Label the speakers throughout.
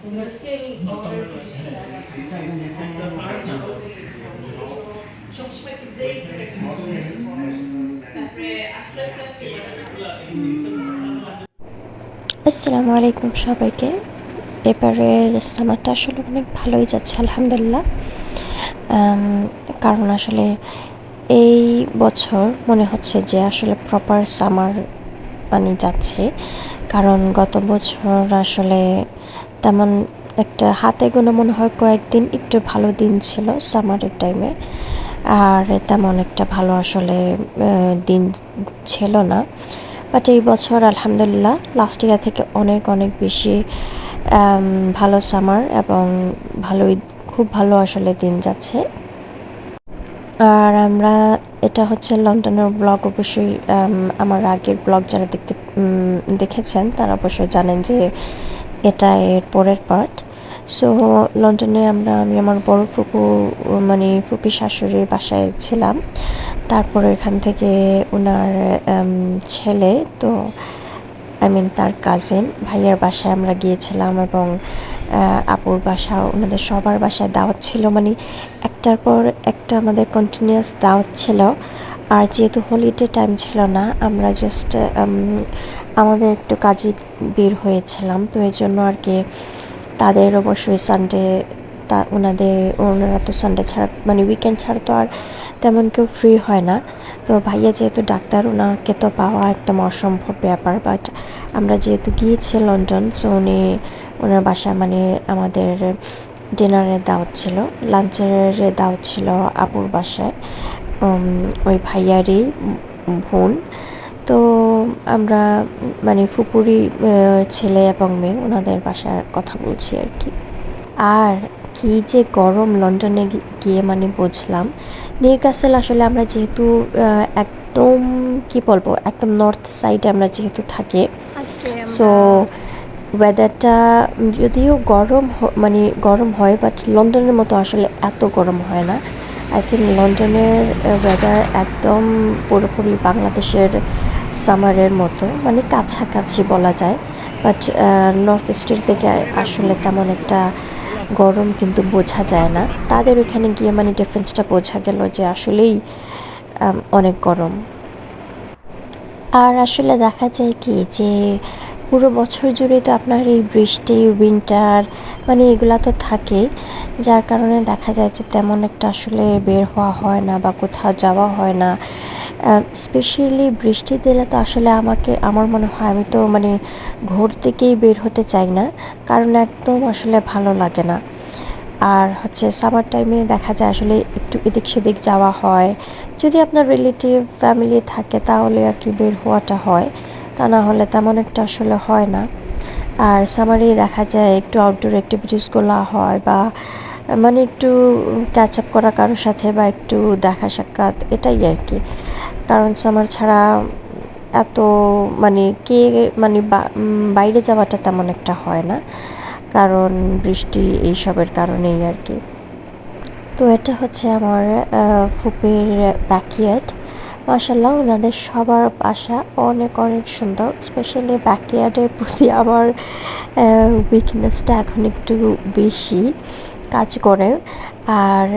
Speaker 1: আসসালামু আলাইকুম সবাইকে। এবারের সামারটা আসলে অনেক ভালোই যাচ্ছে, আলহামদুলিল্লাহ। কারণ আসলে এই বছর মনে হচ্ছে যে আসলে প্রপার সামার মানে যাচ্ছে। কারণ গত বছর আসলে তেমন একটা হাতে গোনা মনে হয় কয়েকদিন একটু ভালো দিন ছিল সামারের টাইমে আর তেমন একটা ভালো আসলে দিন ছিল না। বাট এই বছর আলহামদুলিল্লাহ লাস্ট ইয়ার থেকে অনেক অনেক বেশি ভালো সামার এবং ভালোই, খুব ভালো আসলে দিন যাচ্ছে। আর আমরা, এটা হচ্ছে লন্ডনের ব্লগ অবশ্যই আমার আগের ব্লগ যারা দেখতে দেখেছেন তারা অবশ্যই জানেন যে এটা এর পরের পার্ট সো লন্ডনে আমরা, আমি আমার বড় ফুপু মানে ফুপি শাশুড়ির বাসায় ছিলাম। তারপরে এখান থেকে ওনার ছেলে, তো আই মিন তার কাজিন ভাইয়ার বাসায় আমরা গিয়েছিলাম এবং আপুর বাসা, ওনাদের সবার বাসায় দাওয়াত ছিল। মানে একটার পর একটা আমাদের কন্টিনিউয়াস দাওয়াত ছিল। আর যেহেতু হলিডে টাইম ছিল না, আমরা জাস্ট আমাদের একটু কাজে বের হয়েছিলাম, তো এই জন্য আর কি তাদের অবশ্যই সানডে তা ওনাদের, ওনারা তো সানডে ছাড়া মানে উইকেন্ড ছাড়া তো আর তেমন কেউ ফ্রি হয় না। তো ভাইয়া যেহেতু ডাক্তার, ওনাকে তো পাওয়া একদম অসম্ভব ব্যাপার বাট আমরা যেহেতু গিয়েছি লন্ডন সো উনি, ওনার বাসায় মানে আমাদের ডিনারের দাওয়াত ছিল লাঞ্চের দাওয়াত ছিল আপুর বাসায় ওই ভাইয়ারই বোন। তো আমরা মানে ফুপুরি ছেলে এবং মেয়ে ওনাদের বাসার কথা বলছি আর কি। আর কি যে গরম লন্ডনে গিয়ে মানে বুঝলাম নিউক্যাসেল আসলে আমরা যেহেতু একদম কি বলব একদম নর্থ সাইডে আমরা যেহেতু থাকি সো ওয়েদারটা যদিও গরম মানে গরম হয় বাট লন্ডনের মতো আসলে এত গরম হয় না। আই থিঙ্ক লন্ডনের ওয়েদার একদম পুরোপুরি বাংলাদেশের সামারের মতো মানে কাছাকাছি বলা যায়। বাট নর্থ ইস্টের দিকে আসলে তেমন একটা গরম কিন্তু বোঝা যায় না। তাদের ওইখানে গিয়ে মানে ডিফারেন্সটা বোঝা গেল যে আসলেই অনেক গরম। আর আসলে দেখা যায় কি যে, পুরো বছর জুড়ে তো আপনার এই বৃষ্টি উইন্টার মানে এগুলা তো থাকেই। যার কারণে দেখা যায় যে তেমন একটা আসলে বের হওয়া হয় না বা কোথাও যাওয়া হয় না। স্পেশালি বৃষ্টি দিলে তো আসলে আমাকে, আমার মনে হয় আমি তো মানে ঘর থেকেই বের হতে চাই না, কারণ একদম আসলে ভালো লাগে না। আর হচ্ছে সামার টাইমে দেখা যায় আসলে একটু এদিক সেদিক যাওয়া হয়। যদি আপনার রিলেটিভ ফ্যামিলি থাকে তাহলে আর কি বের হওয়াটা হয়, তা না হলে তেমন একটা আসলে হয় না। আর সামারে দেখা যায় একটু আউটডোর অ্যাক্টিভিটিসগুলো হয় বা মানে একটু ক্যাচ আপ করা কারোর সাথে বা একটু দেখা সাক্ষাৎ, এটাই আর কি। কারণ সামার ছাড়া এত মানে কে মানে বাইরে যাওয়াটা তেমন একটা হয় না। কারণ বৃষ্টি এইসবের কারণেই আর কি। তো এটা হচ্ছে আমার ফুপির ব্যাকইয়ার্ড মাসাল্লাহ ওনাদের সবার বাসা অনেক অনেক সুন্দর। স্পেশালি ব্যাকইয়ার্ডের প্রতি আমার উইকনেসটা এখন একটু বেশি। কাজ করে। আর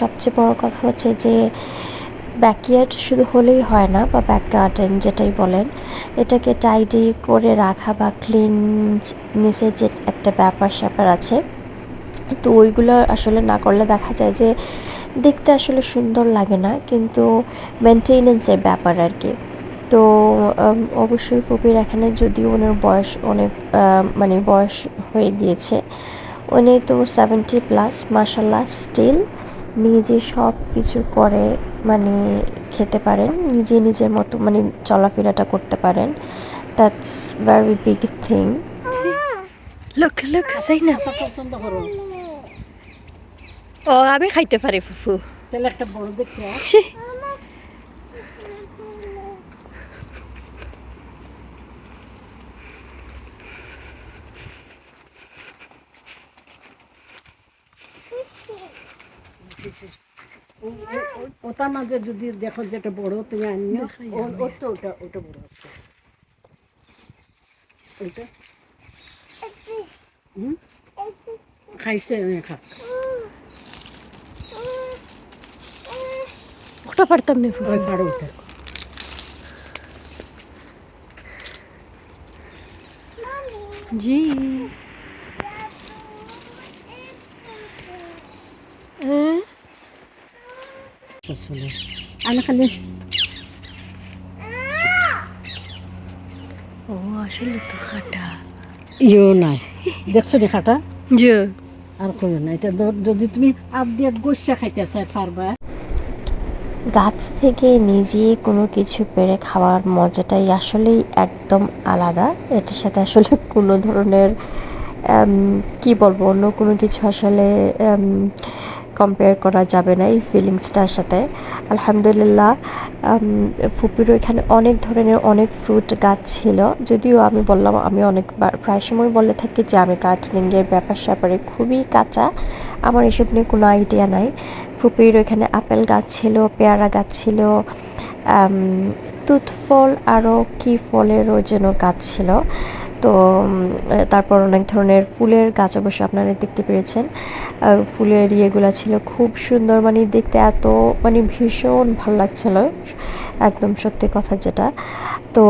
Speaker 1: সবচেয়ে বড় কথা হচ্ছে যে ব্যাকইয়ার্ড শুধু হলেই হয় না, বা ব্যাক গার্ডেন যেটাই বলেন, এটাকে টাইডি করে রাখা বা ক্লিন নিসের যে একটা ব্যাপার স্যাপার আছে, তো ওইগুলো আসলে না করলে দেখা যায় যে, দেখতে আসলে সুন্দর লাগে না, কিন্তু মেনটেনেন্সের ব্যাপার আর কি। তো অবশ্যই ফুপির এখানে যদিও ওনার বয়স অনেক মানে বয়স হয়ে গিয়েছে উনি তো সেভেন্টি প্লাস মাসাল্লাহ স্টিল নিজে সব কিছু করে মানে খেতে পারেন নিজে নিজের মতো মানে চলাফেরাটা করতে পারেন। দ্যাটস ভেরি বিগ থিং
Speaker 2: লোক লোক যাই না। ও আমি খাইতে পারি ফুফু।
Speaker 3: তাহলে একটা বড় দেখে আস।
Speaker 2: ছি,
Speaker 3: ও- ও- ও- ওটার মাঝে যদি দেখো যেটা বড় তুমি আনিও। ও- ওর তো ওটা ওটা বড় আছে। ওইটা? হুম? খাইছে খা
Speaker 2: পারতাম না
Speaker 3: ওই পাড়ে উঠে
Speaker 2: জি। হ্যাঁ
Speaker 3: চলে। আমি খালি।
Speaker 2: ও আসলে তো খাটা।
Speaker 3: ইয়েও নাই। দেখছ নি খাটা?
Speaker 2: জি।
Speaker 3: আর কইও না এটা যদি তুমি আপ দিয়ে গোসা খাইতে চাই পারবা।
Speaker 1: গাছ থেকে নিজে কোনো কিছু পেরে খাওয়ার মজাটাই আসলেই একদম আলাদা। এটার সাথে আসলে কোনো ধরনের কি বলব অন্য কোনো কিছু আসলে কম্পেয়ার করা যাবে না এই ফিলিংসটার সাথে। আলহামদুলিল্লাহ ফুপির ওইখানে অনেক ধরনের অনেক ফ্রুট গাছ ছিল। যদিও আমি বললাম, আমি অনেকবার, প্রায় সময় বলে থাকি যে আমি গার্ডেনিংয়ের ব্যাপার স্যাপারে খুবই কাঁচা। আমার এসব নিয়ে কোনো আইডিয়া নাই। ফুপির ওইখানে আপেল গাছ ছিল, পেয়ারা গাছ ছিল তুত ফল আরও কি ফলেরও যেন গাছ ছিল। তো তারপর অনেক ধরনের ফুলের গাছ অবশ্য আপনারা দেখতে পেরেছেন ফুলের ইয়েগুলো ছিল খুব সুন্দর মানে দেখতে এত মানে ভীষণ ভালো লাগছিল। একদম সত্যি কথা যেটা। তো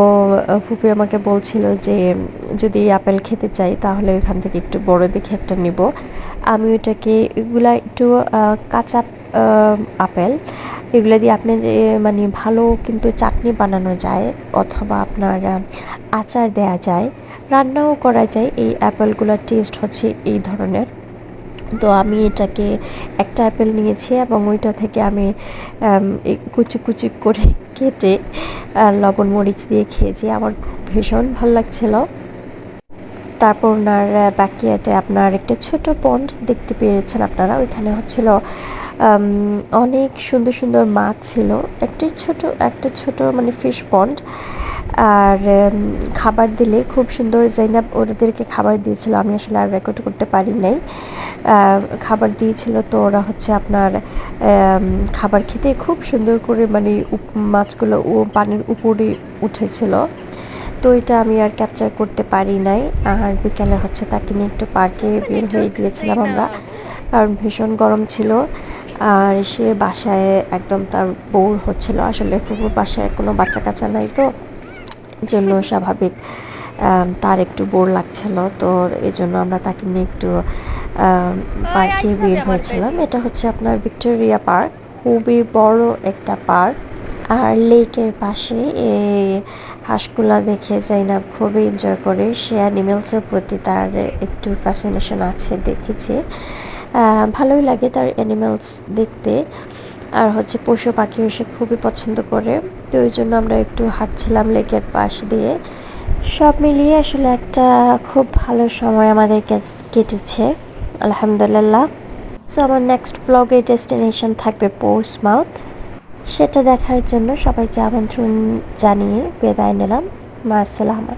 Speaker 1: ফুপি আমাকে বলছিল যে, যদি আপেল খেতে চাই, তাহলে ওইখান থেকে একটু বড় দেখে একটা নিব। আমি ওটাকে এগুলা একটু কাঁচা আপেল, এগুলো দিয়ে আপনি যে মানে ভালো কিন্তু চাটনি বানানো যায়, অথবা আপনার আচার দেয়া যায় রান্নাও করা যায়। এই অ্যাপেলগুলোর টেস্ট হচ্ছে এই ধরনের। তো আমি এটাকে একটা অ্যাপেল নিয়েছি এবং ওইটা থেকে আমি কুচি কুচি করে কেটে লবণ মরিচ দিয়ে খেয়েছি। আমার খুব ভীষণ ভালো লাগছিল। তারপর ওনার ব্যাকিয়াটে আপনার একটা ছোট পন্ড দেখতে পেয়েছেন আপনারা। ওইখানে হচ্ছিল অনেক সুন্দর সুন্দর মাছ ছিল। একটি ছোট, একটা ছোট মানে ফিশ পন্ড আর খাবার দিলে খুব সুন্দর জাইনাব ওদেরকে খাবার দিয়েছিল। আমি আসলে আর রেকর্ড করতে পারি নাই। খাবার দিয়েছিল তো ওরা হচ্ছে আপনার খাবার খেতে খুব সুন্দর করে মানে মাছগুলো ও পানির উপরে উঠেছিল। তো এটা আমি আর ক্যাপচার করতে পারি নাই। আর বিকালে হচ্ছে তাকে নিয়ে একটু পার্কে বের হয়ে গিয়েছিলাম আমরা। কারণ ভীষণ গরম ছিল। আর সে বাসায় একদম তার বোর হচ্ছিল। আসলে ফুপুর বাসায় কোনো বাচ্চা কাচ্চা নাই তো। জন্য স্বাভাবিক তার একটু বোর লাগছিল তো এই জন্য আমরা তাকে নিয়ে একটু পার্কে বের হয়েছিলাম। এটা হচ্ছে আপনার ভিক্টোরিয়া পার্ক খুবই বড় একটা পার্ক। আর লেকের পাশে এই হাঁসগুলা দেখে জাইনাব খুবই এনজয় করে। সে অ্যানিমেলসের প্রতি তার একটু ফ্যাসিনেশন আছে দেখেছি। ভালোই লাগে তার অ্যানিমেলস দেখতে। আর হচ্ছে পশু পাখিও সে খুবই পছন্দ করে। তো ওই জন্য আমরা একটু হাঁটছিলাম লেকের পাশ দিয়ে। সব মিলিয়ে আসলে একটা খুব ভালো সময় আমাদের কেটেছে, আলহামদুলিল্লাহ। সো আমার নেক্সট ব্লগের ডেস্টিনেশন থাকবে পোর্স মাউথ সেটা দেখার জন্য সবাইকে আমন্ত্রণ জানিয়ে বিদায় নিলাম। মা, আসসালামা